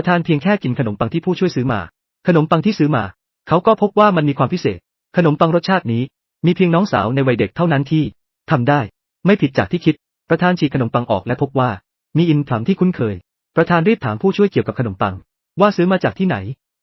ประธานเพียงแค่กินขนมปังที่ผู้ช่วยซื้อมา ขนมปังที่ซื้อมา เขาก็พบว่ามันมีความพิเศษ ขนมปังรสชาตินี้ มีเพียงน้องสาวในวัยเด็กเท่านั้นที่ทำได้ ไม่ผิดจากที่คิด ประธานฉีกขนมปังออกและพบว่า มีอินพลัมที่คุ้นเคย ประธานรีบถามผู้ช่วยเกี่ยวกับขนมปัง ว่าซื้อมาจากที่ไหน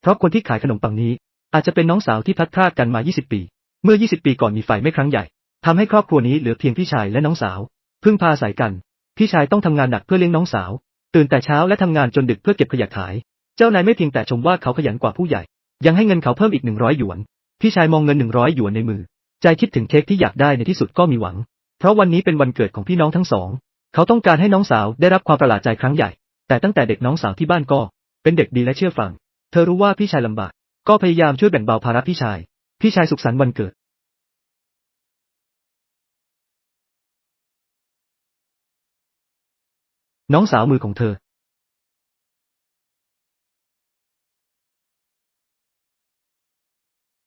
เพราะคนที่ขายขนมปังนี้ อาจจะเป็นน้องสาวที่พัดพรากกันมา 20 ปี เมื่อ 20 ปีก่อนมีไฟไม้ครั้งใหญ่ทำให้ครอบครัวนี้เหลือเพียงพี่ชายและน้องสาว พึ่งพาอาศัยกัน พี่ชายต้องทำงานหนักเพื่อเลี้ยงน้องสาว ตื่นแต่เช้าและทำงานจนดึกเพื่อเก็บขยะขาย เจ้านายไม่เพียงแต่ชมว่าเขาขยันกว่าผู้ใหญ่ ยังให้เงินเขาเพิ่มอีก100หยวน พี่ชายมองเงิน100หยวนในมือ ใจคิดถึงเค้กที่อยากได้ในที่สุดก็มีหวัง เพราะวันนี้เป็นวันเกิดของพี่น้องทั้งสอง เขาต้องการให้น้องสาวได้รับความประหลาดใจครั้งใหญ่ แต่ตั้งแต่เด็กน้องสาวที่บ้านก็ เป็นเด็กดีและเชื่อฟัง เธอรู้ว่าพี่ชายลำบาก ก็พยายามช่วยแบ่งเบาภาระพี่ชาย พี่ชายสุขสันต์วันเกิด น้องสาวมือของเธอ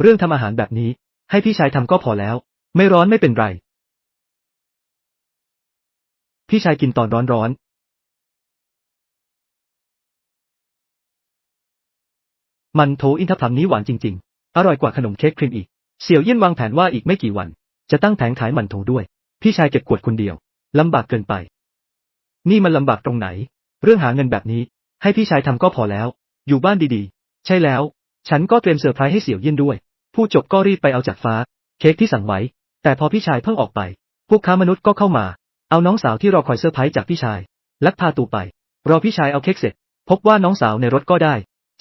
เรื่องทำอาหารแบบนี้ ให้พี่ชายทำก็พอแล้ว ไม่ร้อนไม่เป็นไร พี่ชายกินตอนร้อนๆมันโถอินทผลัมนี้หวานจริง ๆ อร่อยกว่าขนมเค้กครีมอีก เสี่ยวเยี่ยนวางแผนว่าอีกไม่กี่วัน จะตั้งแผงขายมันโถด้วย พี่ชายเก็บกวดคนเดียวลำบากเกินไป นี่มันลำบากตรงไหน เรื่องหาเงินแบบนี้ ให้พี่ชายทำก็พอแล้ว อยู่บ้านดีๆ ใช่แล้ว ฉันก็เตรียมเซอร์ไพรส์ให้เสี่ยวเยี่ยนด้วย ผู้จบก็รีบไปเอาจากฟ้า เค้กที่สั่งไว้ แต่พอพี่ชายเพิ่งออกไป พวกค้ามนุษย์ก็เข้ามา เอาน้องสาวที่รอคอยเซอร์ไพรส์จากพี่ชาย ลักพาตัวไป รอพี่ชายเอาเค้กเสร็จ พบว่าน้องสาวในรถก็ได้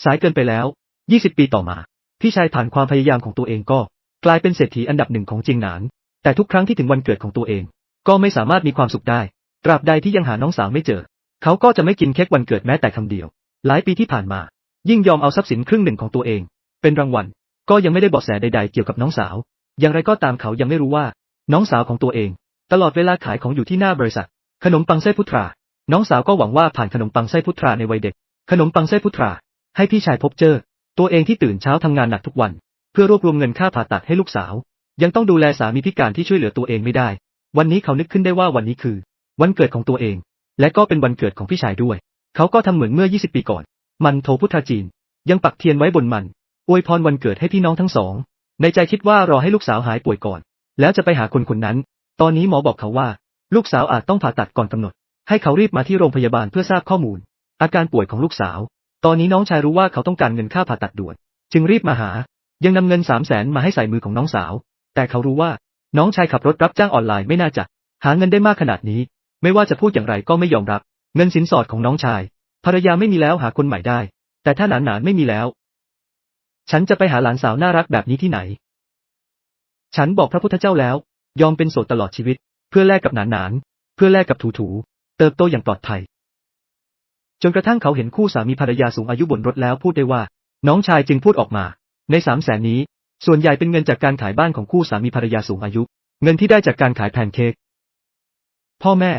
สายเกินไปแล้ว 20 ปีต่อมา พี่ชายผ่านความพยายามของตัวเองก็ กลายเป็นเศรษฐีอันดับหนึ่งของจิงหนาน แต่ทุกครั้งที่ถึงวันเกิดของตัวเอง ก็ไม่สามารถมีความสุขได้ ตราบใดที่ยังหาน้องสาวไม่เจอ เขาก็จะไม่กินเค้กวันเกิดแม้แต่คำเดียว หลายปีที่ผ่านมา ยิ่งยอมเอาทรัพย์สินครึ่งหนึ่งของตัวเอง เป็นรางวัล ก็ยังไม่ได้บาะแสใดๆเกี่ยวกับน้องสาว อย่างไรก็ตามเขายังไม่รู้ว่า น้องสาวของตัวเอง ตลอดเวลาขายของอยู่ที่หน้าบริษัท ขนมปังไส้พุทรา น้องสาวก็หวังว่าผ่านขนมปังไส้พุทราในวัยเด็ก ขนมปังไส้พุทรา ให้พี่ชายพบเจอ ตัวเองที่ตื่นเช้าทำงานหนักทุกวัน เพื่อรวบรวมเงินค่าผ่าตัดให้ลูกสาว ยังต้องดูแลสามีพิการที่ช่วยเหลือตัวเองไม่ได้ วันนี้เขานึกขึ้นได้ว่าวันนี้คือ วันเกิดของตัวเอง และก็เป็นวันเกิดของพี่ชายด้วย เขาก็ทำเหมือนเมื่อ 20 ปีก่อน มันโทพุทธาจีน ยังปักเทียนไว้บนมันอวยพรวันเกิดให้พี่น้องทั้งสอง ในใจคิดว่ารอให้ลูกสาวหายป่วยก่อน แล้วจะไปหาคนคนนั้น ตอนนี้หมอบอกเขาว่า ลูกสาวอาจต้องผ่าตัดก่อนกำหนด ให้เขารีบมาที่โรงพยาบาลเพื่อทราบข้อมูล อาการป่วยของลูกสาว ตอนนี้น้องชายรู้ว่าเขาต้องการเงินค่าผ่าตัดด่วน จึงรีบมาหา ยังนำเงินสามแสนมาให้ใส่มือของน้องสาว แต่เขารู้ว่า น้องชายขับรถรับจ้างออนไลน์ไม่น่าจะ หาเงินได้มากขนาดนี้ ไม่ว่าจะพูดอย่างไรก็ไม่ยอมรับ เงินสินสอดของน้องชาย ภรรยาไม่มีแล้วหาคนใหม่ได้ แต่ถ้าหนานหนานไม่มีแล้ว ฉันจะไปหาหลานสาวน่ารักแบบนี้ที่ไหน ฉันบอกพระพุทธเจ้าแล้ว ยอมเป็นโสดตลอดชีวิต เพื่อแลกกับหนานหนาน เพื่อแลกกับถูถูเติบโตอย่างปลอดภัย จนกระทั่งเขาเห็นคู่สามีภรรยาสูงอายุบนรถแล้วพูดได้ว่า น้องชายจึงพูดออกมา ในสามแสนนี้ ส่วนใหญ่เป็นเงินจากการขายบ้านของคู่สามีภรรยาสูงอายุ เงินที่ได้จากการขายแพนเค้กพ่อแม่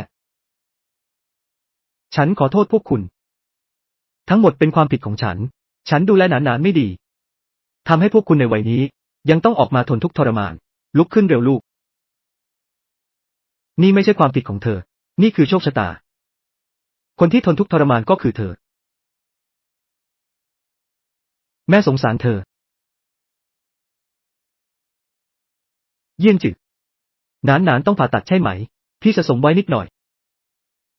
ฉันขอโทษพวกคุณ ทั้งหมดเป็นความผิดของฉัน ฉันดูแลหนานๆไม่ดี ทำให้พวกคุณในวัยนี้ ยังต้องออกมาทนทุกข์ทรมาน ลุกขึ้นเร็วลูก นี่ไม่ใช่ความผิดของเธอ นี่คือโชคชะตา คนที่ทนทุกข์ทรมานก็คือเธอ แม่สงสารเธอ เยี่ยนจืดหนานหนานต้องผ่าตัดใช่ไหม พี่สะสมไว้นิดหน่อย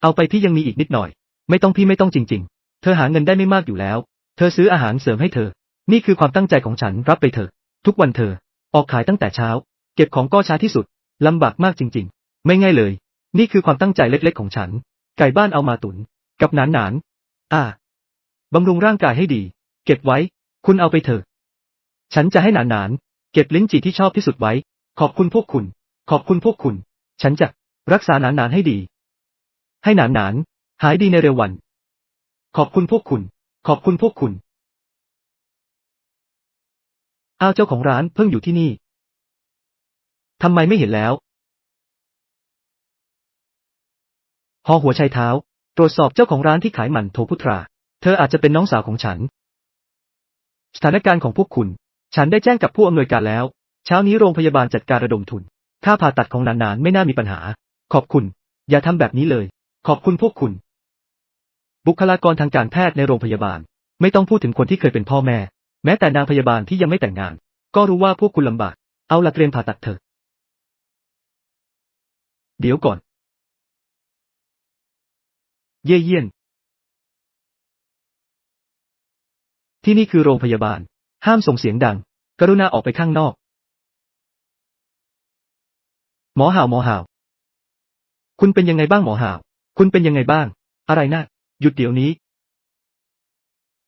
เอาไปพี่ยังมีอีกนิดหน่อย ไม่ต้องพี่ไม่ต้องจริง ๆ เธอหาเงินได้ไม่มากอยู่แล้ว เธอซื้ออาหารเสริมให้เธอ นี่คือความตั้งใจของฉันรับไปเถอะ ทุกวันเธอ ออกขายตั้งแต่เช้า เก็บของก็ช้าที่สุด ลำบากมากจริง ๆ ไม่ง่ายเลย นี่คือความตั้งใจเล็กๆของฉัน ไก่บ้านเอามาตุน กับหนานหนานอ่าบำรุงร่างกายให้ดี เก็บไว้ คุณเอาไปเถอะ ฉันจะให้หนานหนานเก็บลิ้นจี่ที่ชอบที่สุดไว้ ขอบคุณพวกคุณ ขอบคุณพวกคุณ ฉันจะรักษาหนานหนานให้ดี ให้หนานหนานหายดีในเร็ววัน ขอบคุณพวกคุณ ขอบคุณพวกคุณอ้าวเจ้าของร้านเพิ่งอยู่ที่นี่ทำไมไม่เห็นแล้วหอหัวชัยเท้า ตรวจสอบเจ้าของร้านที่ขายหมันโทพุตรา เธออาจจะเป็นน้องสาวของฉัน สถานการณ์ของพวกคุณ ฉันได้แจ้งกับผู้อำนวยการแล้ว เช้านี้โรงพยาบาลจัดการระดมทุน ค่าผ่าตัดของนานๆไม่น่ามีปัญหา ขอบคุณ อย่าทำแบบนี้เลย ขอบคุณพวกคุณ บุคลากรทางการแพทย์ในโรงพยาบาล ไม่ต้องพูดถึงคนที่เคยเป็นพ่อแม่ แม้แต่นางพยาบาลที่ยังไม่แต่งงาน ก็รู้ว่าพวกคุณลำบาก เอาละเตรียมผ่าตัดเถอะ เดี๋ยวก่อน เย่เยี่ยน ที่นี่คือโรงพยาบาล ห้ามส่งเสียงดัง กรุณาออกไปข้างนอก หมอห่าวหมอห่าว คุณเป็นยังไงบ้างหมอห่าว คุณเป็นยังไงบ้าง อะไรนะหยุดเดี๋ยวนี้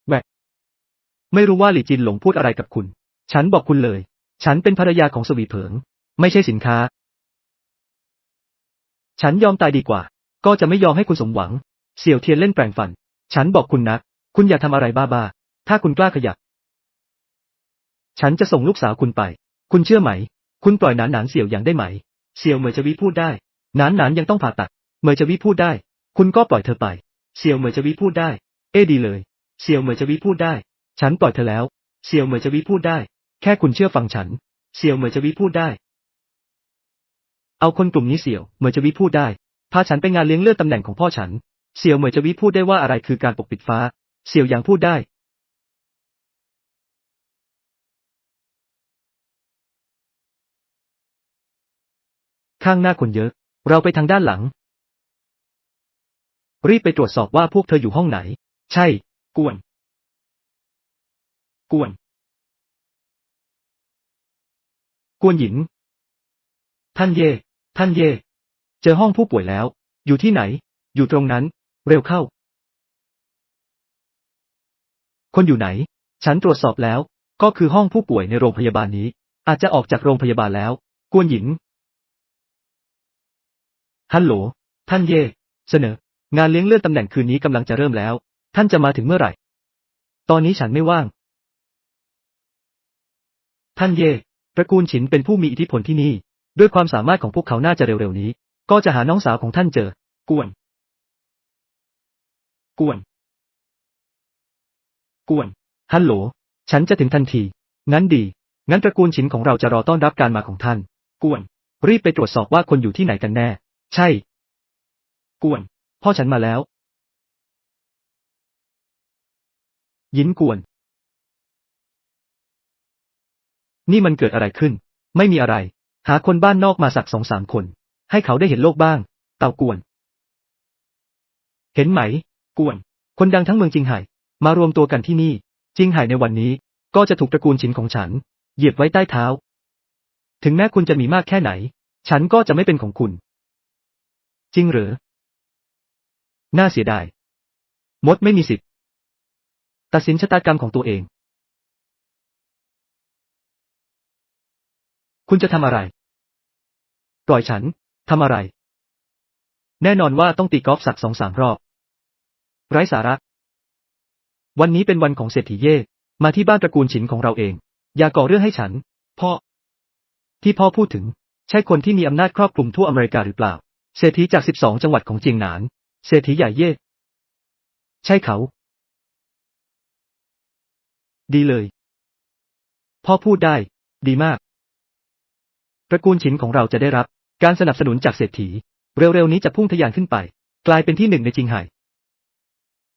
แหวไม่รู้ว่าหลี่จินหลงพูดอะไรกับคุณ ฉันบอกคุณเลย ฉันเป็นภรรยาของสวีเผิง ไม่ใช่สินค้า ฉันยอมตายดีกว่า ก็จะไม่ยอมให้คุณสมหวัง เสี่ยวเทียนเล่นแปลงฟัน ฉันบอกคุณนะคุณอย่าทำอะไรบ้าๆ ถ้าคุณกล้าขยับ ฉันจะส่งลูกสาวคุณไป คุณเชื่อไหม คุณปล่อยหนานหนานเสี่ยวอย่างได้ไหม เสี่ยวเหมยจวีพูดได้ หนานหนานยังต้องผ่าตัด เหมยจวีพูดได้ คุณก็ปล่อยเธอไป เสี่ยวเหมยจวีพูดได้ เอ้ดีเลย เสี่ยวเหมยจวีพูดได้ ฉันปล่อยเธอแล้ว เสี่ยวเหมยจวีพูดได้ แค่คุณเชื่อฟังฉัน เสี่ยวเหมยจวีพูดได้ เอาคนกลุ่มนี้เสี่ยวเหมยจวีพูดได้ พาฉันไปงานเลี้ยงเลือดตำแหน่งของพ่อฉัน เสี่ยวเหมยจวีพูดได้ว่าอะไรคือการปกปิดฟ้า เสี่ยวหยางพูดได้ข้างหน้าคนเยอะ เราไปทางด้านหลัง รีบไปตรวจสอบว่าพวกเธออยู่ห้องไหน ใช่ กวน กวน กวนหยินท่านเย่ ท่านเย่ เจอห้องผู้ป่วยแล้ว อยู่ที่ไหน อยู่ตรงนั้น เร็วเข้า คนอยู่ไหน ฉันตรวจสอบแล้ว ก็คือห้องผู้ป่วยในโรงพยาบาลนี้ อาจจะออกจากโรงพยาบาลแล้ว กวนหยินฮัลโหล ท่านเย่ เสนอ งานเลี้ยงเลื่อนตำแหน่งคืนนี้กำลังจะเริ่มแล้ว ท่านจะมาถึงเมื่อไหร่ ตอนนี้ฉันไม่ว่าง ท่านเย่ตระกูลฉินเป็นผู้มีอิทธิพลที่นี่ ด้วยความสามารถของพวกเขาน่าจะเร็วๆนี้ ก็จะหาน้องสาวของท่านเจอ กวน กวน กวน ฮัลโหล ฉันจะถึงทันที งั้นดี งั้นตระกูลฉินของเราจะรอต้อนรับการมาของท่าน กวน รีบไปตรวจสอบว่าคนอยู่ที่ไหนกันแน่ ใช่ กวน พ่อฉันมาแล้ว ยินกวน นี่มันเกิดอะไรขึ้น ไม่มีอะไร หาคนบ้านนอกมาสักสองสามคน ให้เขาได้เห็นโลกบ้าง เต่ากวน เห็นไหม กวน คนดังทั้งเมืองจิงไห่มารวมตัวกันที่นี่ จิงไห่ในวันนี้ ก็จะถูกตระกูลฉินของฉัน เหยียบไว้ใต้เท้า ถึงแม้คุณจะมีมากแค่ไหน ฉันก็จะไม่เป็นของคุณ จริงหรือ น่าเสียดาย มดไม่มีสิทธิ์ ตัดสินชะตากรรมของตัวเอง คุณจะทำอะไร ปล่อยฉัน ทำอะไร แน่นอนว่าต้องตีกอล์ฟสักสองสามรอบ ไร้สาระ วันนี้เป็นวันของเศรษฐีเย่มาที่บ้านตระกูลฉินของเราเอง อย่าก่อเรื่องให้ฉัน พ่อ ที่พ่อพูดถึง ใช่คนที่มีอำนาจครอบคลุมทั่วอเมริกาหรือเปล่า เศรษฐีจาก 12 จังหวัดของเจียงหนาน เศรษฐีใหญ่เย่ ใช่เขา ดีเลย พ่อพูดได้ ดีมาก ตระกูลฉินของเราจะได้รับ การสนับสนุนจากเศรษฐี เร็วๆนี้จะพุ่งทะยานขึ้นไป กลายเป็นที่หนึ่งในจิงไห่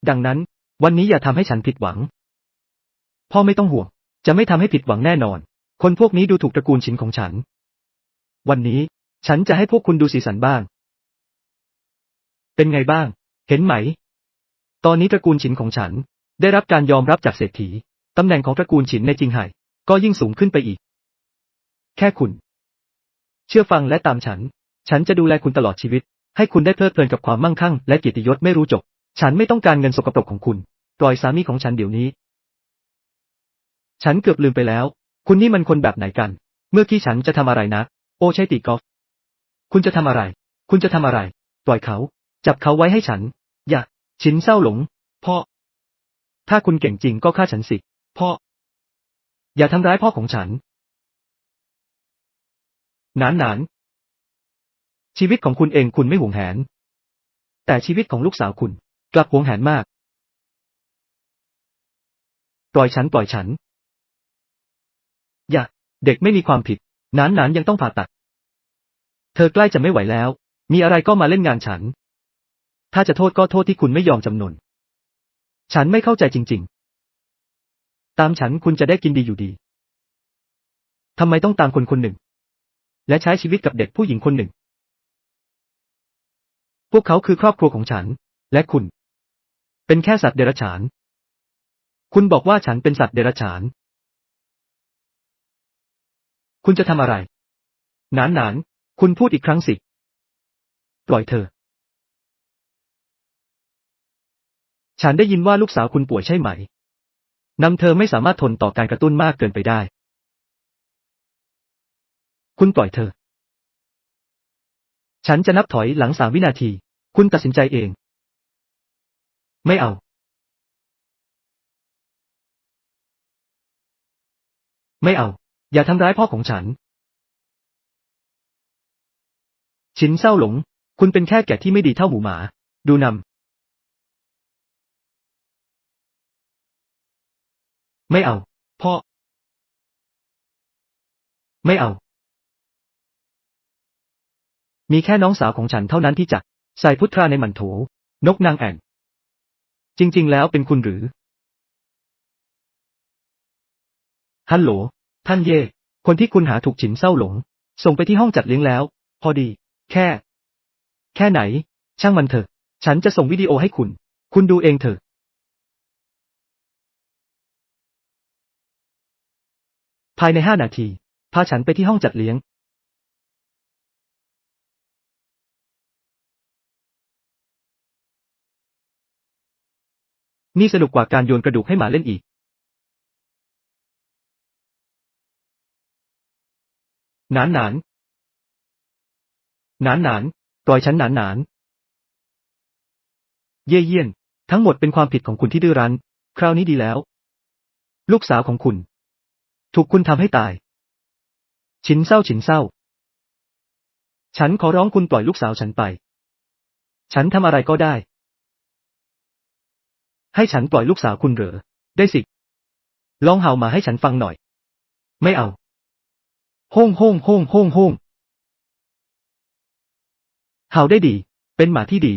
ดังนั้น วันนี้อย่าทำให้ฉันผิดหวัง พ่อไม่ต้องห่วง จะไม่ทำให้ผิดหวังแน่นอน คนพวกนี้ดูถูกตระกูลฉินของฉัน วันนี้ ฉันจะให้พวกคุณดูสีสันบ้าง เป็นไงบ้าง เห็นไหม ตอนนี้ตระกูลฉินของฉัน ได้รับการยอมรับจากเศรษฐี ตำแหน่งของตระกูลฉินในจิงไห่ก็ยิ่งสูงขึ้นไปอีก แค่คุณ เชื่อฟังและตามฉัน ฉันจะดูแลคุณตลอดชีวิต ให้คุณได้เพลิดเพลินกับความมั่งคั่งและเกียรติยศไม่รู้จบ ฉันไม่ต้องการเงินสกปรกของคุณ ปล่อยสามีของฉันเดี๋ยวนี้ ฉันเกือบลืมไปแล้ว คุณนี่มันคนแบบไหนกัน เมื่อกี้ฉันจะทำอะไรนะ โอใช่ตีกอล์ฟคุณจะทำอะไร คุณจะทำอะไร ปล่อยเขา จับเขาไว้ให้ฉัน อย่า ชินเศร้าหลง พ่อ ถ้าคุณเก่งจริงก็ฆ่าฉันสิ พ่อ อย่าทำร้ายพ่อของฉันหนานหนานชีวิตของคุณเองคุณไม่หวงแหน แต่ชีวิตของลูกสาวคุณ กลับหวงแหนมาก ปล่อยฉันปล่อยฉัน อย่า เด็กไม่มีความผิดหนานหนานยังต้องผ่าตัด เธอใกล้จะไม่ไหวแล้ว มีอะไรก็มาเล่นงานฉัน ถ้าจะโทษก็โทษที่คุณไม่ยอมจำนน ฉันไม่เข้าใจจริง ๆ ตามฉันคุณจะได้กินดีอยู่ดีทำไมต้องตามคนคนหนึ่ง และใช้ชีวิตกับเด็กผู้หญิงคนหนึ่ง พวกเขาคือครอบครัวของฉัน และคุณ เป็นแค่สัตว์เดรัจฉาน คุณบอกว่าฉันเป็นสัตว์เดรัจฉาน คุณจะทำอะไรหนานหนานคุณพูดอีกครั้งสิ ปล่อยเธอ ฉันได้ยินว่าลูกสาวคุณป่วยใช่ไหม นำเธอไม่สามารถทนต่อการกระตุ้นมากเกินไปได้ คุณปล่อยเธอ ฉันจะนับถอยหลังสามวินาที คุณตัดสินใจเอง ไม่เอา ไม่เอา อย่าทำร้ายพ่อของฉัน ชินเศร้าหลง คุณเป็นแค่แกะที่ไม่ดีเท่าหมูหมา ดูนำ ไม่เอา พ่อ ไม่เอา มีแค่น้องสาวของฉันเท่านั้นที่จะ ใส่พุทราในหมันโถ นกนางแอ่น จริง ๆ แล้วเป็นคุณหรือ ฮัลโหล ท่านเย่ คนที่คุณหาถูกฉินเศร้าหลง ส่งไปที่ห้องจัดเลี้ยงแล้ว พอดี แค่ แค่ไหน ช่างมันเถอะ ฉันจะส่งวิดีโอให้คุณ คุณดูเองเถอะ ภายในห้านาที พาฉันไปที่ห้องจัดเลี้ยง นี่สนุกกว่าการโยนกระดูกให้หมาเล่นอีก หนานหนาน หนานหนานปล่อยฉันหนานหนาน เย่เยี่ยน ทั้งหมดเป็นความผิดของคุณที่ดื้อรั้น คราวนี้ดีแล้ว ลูกสาวของคุณ ถูกคุณทำให้ตาย ฉินเศร้าฉินเศร้า ฉันขอร้องคุณปล่อยลูกสาวฉันไป ฉันทำอะไรก็ได้ ให้ฉันปล่อยลูกสาวคุณเหรอ ได้สิ ลองเห่ามาให้ฉันฟังหน่อย ไม่เอาโฮ่งโฮ่งโฮ่งโฮ่งโฮ่งเห่าได้ดี เป็นหมาที่ดี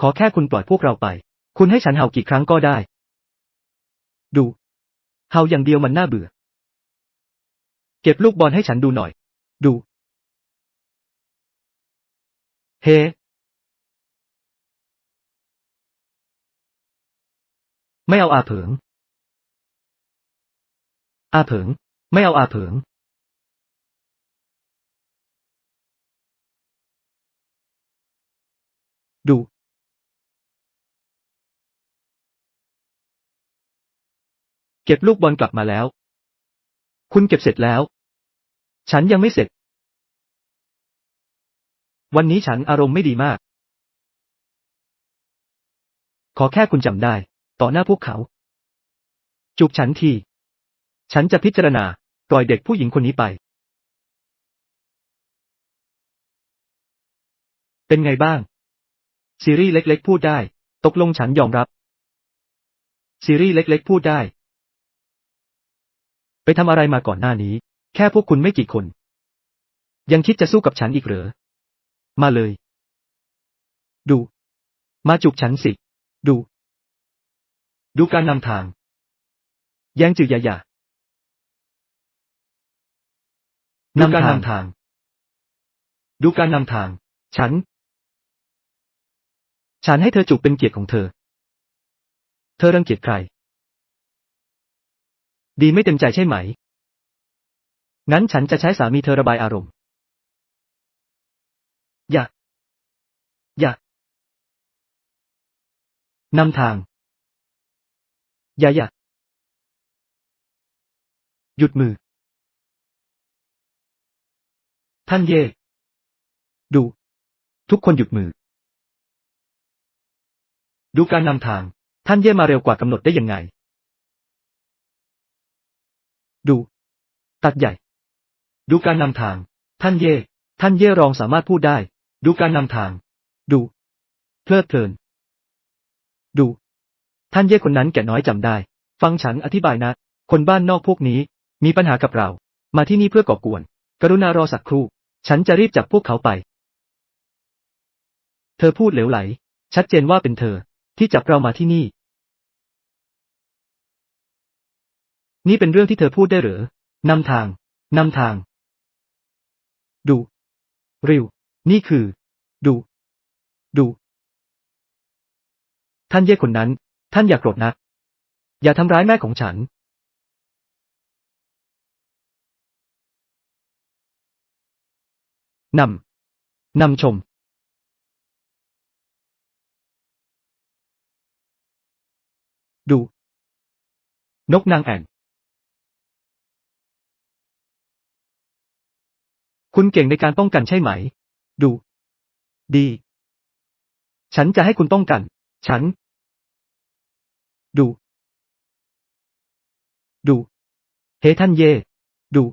ขอแค่คุณปล่อยพวกเราไป คุณให้ฉันเห่ากี่ครั้งก็ได้ ดู เห่าอย่างเดียวมันน่าเบื่อ เก็บลูกบอลให้ฉันดูหน่อย ดู เฮไม่เอาอาเผิง อาเผิง ไม่เอาอาเผิง ดู เก็บลูกบอลกลับมาแล้ว คุณเก็บเสร็จแล้ว ฉันยังไม่เสร็จ วันนี้ฉันอารมณ์ไม่ดีมาก ขอแค่คุณจำได้ ต่อหน้าพวกเขา จูบฉันที ฉันจะพิจารณา ปล่อยเด็กผู้หญิงคนนี้ไป เป็นไงบ้าง ซีรีส์เล็กๆ พูดได้ ตกลงฉันยอมรับ ซีรีส์เล็กๆ พูดได้ ไปทำอะไรมาก่อนหน้านี้ แค่พวกคุณไม่กี่คน ยังคิดจะสู้กับฉันอีกเหรอ มาเลย ดู มาจุบฉันสิ ดู ดูการนำทางแย้งจือย่าอย่าดูการนำทาง ดูการนำทาง ฉัน ฉันให้เธอจูบเป็นเกียรติของเธอ เธอรังเกียจใคร ดีไม่เต็มใจใช่ไหม งั้นฉันจะใช้สามีเธอระบายอารมณ์ อย่า อย่านำทาง อย่าอย่าหยุดมือ ท่านเย่ ดู ทุกคนหยุดมือ ดูการนำทาง ท่านเย่มาเร็วกว่ากำหนดได้ยังไง ดู ตัดใหญ่ ดูการนำทาง ท่านเย่ ท่านเย่รองสามารถพูดได้ ดูการนำทาง ดู เพลิดเพลิน ดู ท่านเย่คนนั้นแก่น้อยจำได้ ฟังฉันอธิบายนะ คนบ้านนอกพวกนี้ มีปัญหากับเรา มาที่นี่เพื่อก่อกวน กรุณารอสักครู่ ฉันจะรีบจับพวกเขาไป เธอพูดเหลวไหล ชัดเจนว่าเป็นเธอ ที่จับเรามาที่นี่ นี่เป็นเรื่องที่เธอพูดได้หรือนำทาง นำทาง ดู ริว นี่คือ ดู ดู ท่านเย่คนนั้น ท่านอย่าโกรธนะ อย่าทำร้ายแม่ของฉัน นำ นำชม ดู นกนางแอ่น คุณเก่งในการป้องกันใช่ไหม ดู ดี ฉันจะให้คุณป้องกัน ฉัน ดู ดู เฮ้ท่านเย่ ดู